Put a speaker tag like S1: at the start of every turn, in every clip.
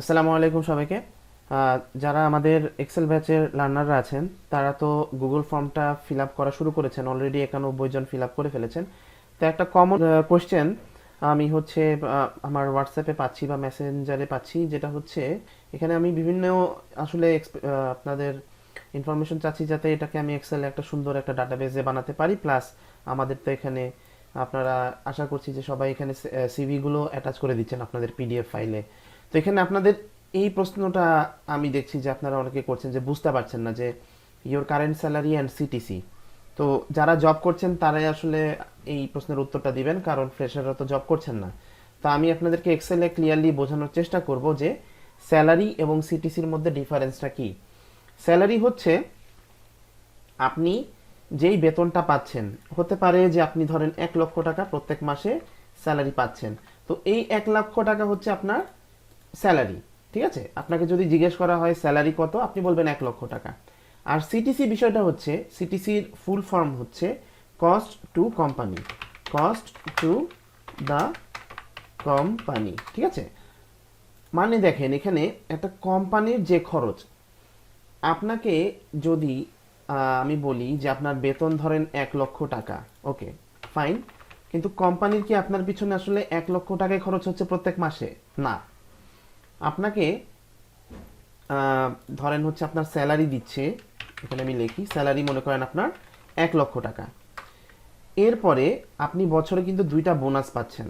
S1: আসসালামু আলাইকুম সবাইকে। যারা আমাদের এক্সেল ব্যাচের লার্নাররা আছেন, তারা তো গুগল ফর্মটা ফিল আপ করা শুরু করেছেন অলরেডি একানব্বই জন ফিল আপ করে ফেলেছেন। তো একটা কমন কোশ্চেন আমি হচ্ছে আমার হোয়াটসঅ্যাপে পাচ্ছি বা মেসেঞ্জারে পাচ্ছি, যেটা হচ্ছে, এখানে আমি বিভিন্ন আসলে আপনাদের ইনফরমেশন চাচ্ছি যাতে এটাকে আমি এক্সেলে একটা সুন্দর একটা ডাটাবেসে বানাতে পারি। প্লাস আমাদের তো এখানে আপনারা আশা করছি যে সবাই এখানে সিভিগুলো অ্যাটাচ করে দিচ্ছেন আপনাদের পিডিএফ ফাইলে তো এখানে আপনাদের এই প্রশ্নটা আমি দেখছি যে আপনারা অনেকে করছেন যে বুঝতে পারছেন না যে your current salary and CTC তো যারা জব করছেন, তারাই আসলে এই প্রশ্নের উত্তরটা দিবেন, কারণ ফ্রেশাররা তো জব করছেন না। তো আমি আপনাদেরকে এক্সেলে ক্লিয়ারলি বোঝানোর চেষ্টা করব যে স্যালারি এবং সিটিসির মধ্যে ডিফারেন্সটা কি। স্যালারি হচ্ছে আপনি যেই বেতনটা পাচ্ছেন, হতে পারে যে আপনি ধরেন এক লক্ষ টাকা প্রত্যেক মাসে স্যালারি পাচ্ছেন। তো এই এক লক্ষ টাকা হচ্ছে আপনার স্যালারি, ঠিক আছে? আপনাকে যদি জিজ্ঞেস করা হয় স্যালারি কত, আপনি বলবেন এক লক্ষ টাকা। আর সিটিসি বিষয়টা হচ্ছে সিটিসির ফুল ফর্ম হচ্ছে cost to company cost to the company ঠিক আছে? মানে দেখেন, এখানে একটা কোম্পানির যে খরচ, আপনাকে যদি আমি বলি যে আপনার বেতন ধরেন এক লক্ষ টাকা ওকে ফাইন কিন্তু কোম্পানির কি আপনার পিছনে আসলে এক লক্ষ টাকায় খরচ হচ্ছে প্রত্যেক মাসে? না। আপনাকে ধরেন হচ্ছে আপনার স্যালারি দিচ্ছে, এখানে আমি লিখি স্যালারি মনে করেন আপনার এক লক্ষ টাকা। এরপরে আপনি বছরে কিন্তু দুইটা বোনাস পাচ্ছেন।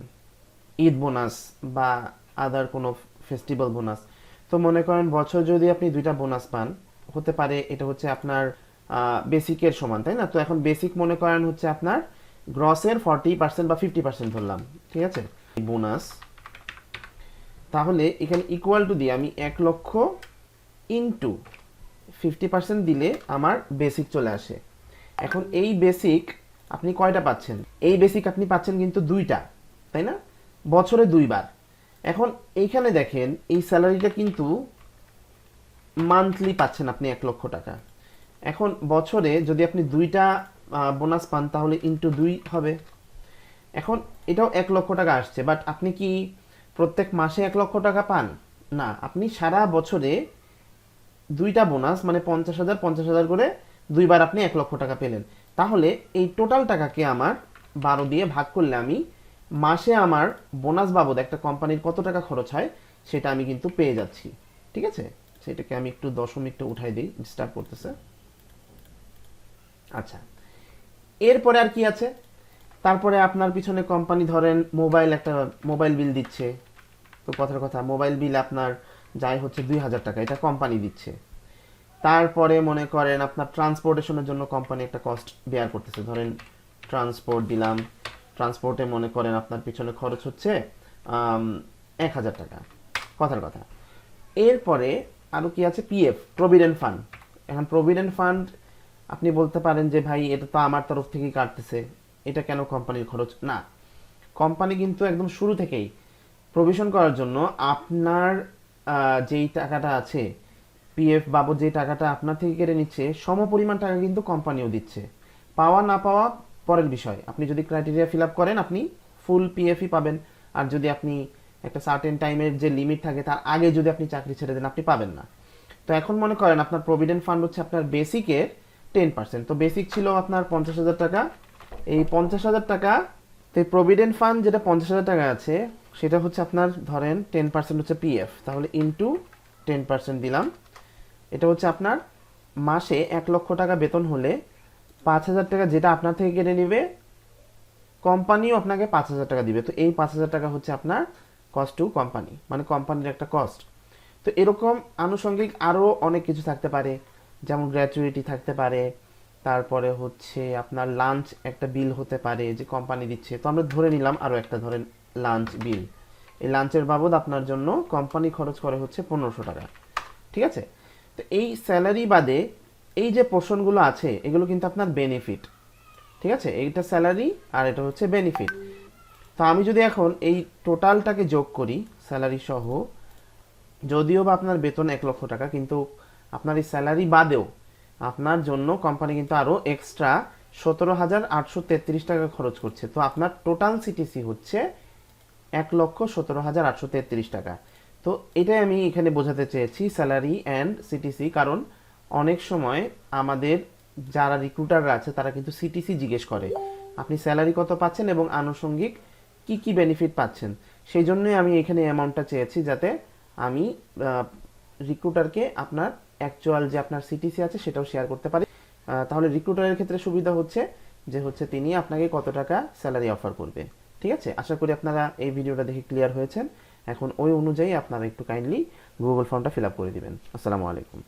S1: ঈদ বোনাস বা আদার কোনো ফেস্টিভ্যাল বোনাস তো মনে করেন বছর যদি আপনি দুইটা বোনাস পান, হতে পারে এটা হচ্ছে আপনার বেসিকের সমান, তাই না? তো এখন বেসিক মনে করেন হচ্ছে আপনার গ্রসের ফর্টি পার্সেন্ট বা ফিফটি পার্সেন্ট ধরলাম, ঠিক আছে? বোনাস তাহলে এখানে ইকুয়াল টু দিয়ে আমি এক লক্ষ ইনটু ফিফটি পার্সেন্ট দিলে আমার বেসিক চলে আসে। এখন এই বেসিক আপনি কয়টা পাচ্ছেন? এই বেসিক আপনি পাচ্ছেন কিন্তু দুইটা, তাই না? বছরে দুইবার। এখন এইখানে দেখেন, এই স্যালারিটা কিন্তু মান্থলি পাচ্ছেন আপনি এক লক্ষ টাকা। এখন বছরে যদি আপনি দুইটা বোনাস পান তাহলে ইনটু দুই হবে। এখন এটাও এক লক্ষ টাকা আসছে বাট আপনি কি প্রত্যেক মাসে এক লক্ষ টাকা পান? না, আপনি সারা বছরে দুইটা বোনাস মানে পঞ্চাশ হাজার পঞ্চাশ হাজার করে দুইবার আপনি এক লক্ষ টাকা পেলেন। তাহলে এই টোটাল টাকাকে আমার বারো দিয়ে ভাগ করলে আমি মাসে আমার বোনাস বাবদ একটা কোম্পানির কত টাকা খরচ হয়, সেটা আমি কিন্তু পেয়ে যাচ্ছি। ঠিক আছে? সেটাকে আমি একটু দশমিকটা উঠাই দিই ডিস্টার্ব করতেছে। আচ্ছা। এরপরে আর কি আছে? তারপরে আপনার পিছনে কোম্পানি ধরেন মোবাইল একটা মোবাইল বিল দিচ্ছে। তো কথার কথা মোবাইল বিল আপনার যাই হচ্ছে দুই হাজার টাকা, এটা কোম্পানি দিচ্ছে। তারপরে মনে করেন আপনার ট্রান্সপোর্টেশনের জন্য কোম্পানি একটা কস্ট বেয়ার করতেছে। ধরেন ট্রান্সপোর্ট দিলাম ট্রান্সপোর্টে মনে করেন আপনার পিছনে খরচ হচ্ছে এক হাজার টাকা। কথার কথা। এরপরে আরও কি আছে? পিএফ প্রভিডেন্ট ফান্ড এখন প্রভিডেন্ট ফান্ড আপনি বলতে পারেন যে, ভাই, এটা তো আমার তরফ থেকেই কাটতেছে। এটা কেন কোম্পানির খরচ? না কোম্পানি কিন্তু একদম শুরু থেকেই প্রভিশন করার জন্য আপনার যেই টাকাটা আছে পিএফ বাবদ যে টাকাটা আপনার থেকে কেটে নিচ্ছে সমপরিমাণ টাকা কিন্তু কোম্পানিও দিচ্ছে। পাওয়া না পাওয়া, পরের বিষয়। আপনি যদি ক্রাইটেরিয়া ফিল আপ করেন, আপনি ফুল পিএফই পাবেন। আর যদি আপনি একটা সার্টেন টাইমের যে লিমিট থাকে, তার আগে যদি আপনি চাকরি ছেড়ে দেন, আপনি পাবেন না। তো এখন মনে করেন আপনার প্রভিডেন্ট ফান্ড হচ্ছে আপনার বেসিকের টেন পার্সেন্ট তো বেসিক ছিল আপনার পঞ্চাশ হাজার টাকা এই পঞ্চাশ হাজার টাকা, তো এই প্রভিডেন্ট ফান্ড যেটা পঞ্চাশ হাজার টাকা আছে, সেটা হচ্ছে আপনার ধরেন টেন পার্সেন্ট হচ্ছে পিএফ তাহলে ইনটু টেন পার্সেন্ট দিলাম। এটা হচ্ছে আপনার মাসে এক লক্ষ টাকা বেতন হলে পাঁচ হাজার টাকা যেটা আপনার থেকে কেটে নেবে কোম্পানিও আপনাকে পাঁচ হাজার টাকা দিবে। তো এই পাঁচ হাজার টাকা হচ্ছে আপনার কস্ট টু কোম্পানি মানে কোম্পানির একটা কস্ট তো এরকম আনুষঙ্গিক আরও অনেক কিছু থাকতে পারে, যেমন গ্র্যাচুইটি থাকতে পারে তারপরে হচ্ছে আপনার লাঞ্চ একটা বিল হতে পারে যে কোম্পানি দিচ্ছে। তো আমরা ধরে নিলাম আরও একটা ধরেন লাঞ্চ বিল এই লাঞ্চের বাবদ আপনার জন্য কোম্পানি খরচ করে হচ্ছে পনেরোশো টাকা। ঠিক আছে? তো এই স্যালারি বাদে এই যে পোর্শনগুলো আছে, এগুলো কিন্তু আপনার বেনিফিট ঠিক আছে? এইটা স্যালারি আর এটা হচ্ছে বেনিফিট তো আমি যদি এখন এই টোটালটাকে যোগ করি স্যালারি সহ, যদিও বা আপনার বেতন এক লক্ষ টাকা, কিন্তু আপনার এই স্যালারি বাদেও আপনার জন্য কোম্পানি কিন্তু আরও এক্সট্রা সতেরো হাজার আটশো তেত্রিশ টাকা খরচ করছে। তো আপনার টোটাল সিটিসি হচ্ছে এক লক্ষ সতেরো হাজার আটশো তেত্রিশ টাকা। তো এটাই আমি এখানে বোঝাতে চেয়েছি স্যালারি অ্যান্ড সিটিসি কারণ অনেক সময় আমাদের যারা রিক্রুটাররা আছে, তারা কিন্তু সিটিসি জিজ্ঞেস করে, আপনি স্যালারি কত পাচ্ছেন এবং আনুষঙ্গিক কি কি বেনিফিট পাচ্ছেন? সেই জন্যই আমি এখানে অ্যামাউন্টটা চেয়েছি যাতে আমি রিক্রুটারকে আপনার অ্যাকচুয়াল যে আপনার সিটিসি আছে, সেটাও শেয়ার করতে পারে। তাহলে রিক্রুটারের ক্ষেত্রে সুবিধা হচ্ছে যে হচ্ছে তিনি আপনাকে কত টাকা স্যালারি অফার করবে। ঠিক আছে? আশা করি আপনারা এই ভিডিওটা দেখে ক্লিয়ার হয়েছেন। এখন ওই অনুযায়ী আপনারা একটু কাইন্ডলি গুগল ফর্মটা ফিল আপ করে দিবেন। আসসালামু আলাইকুম।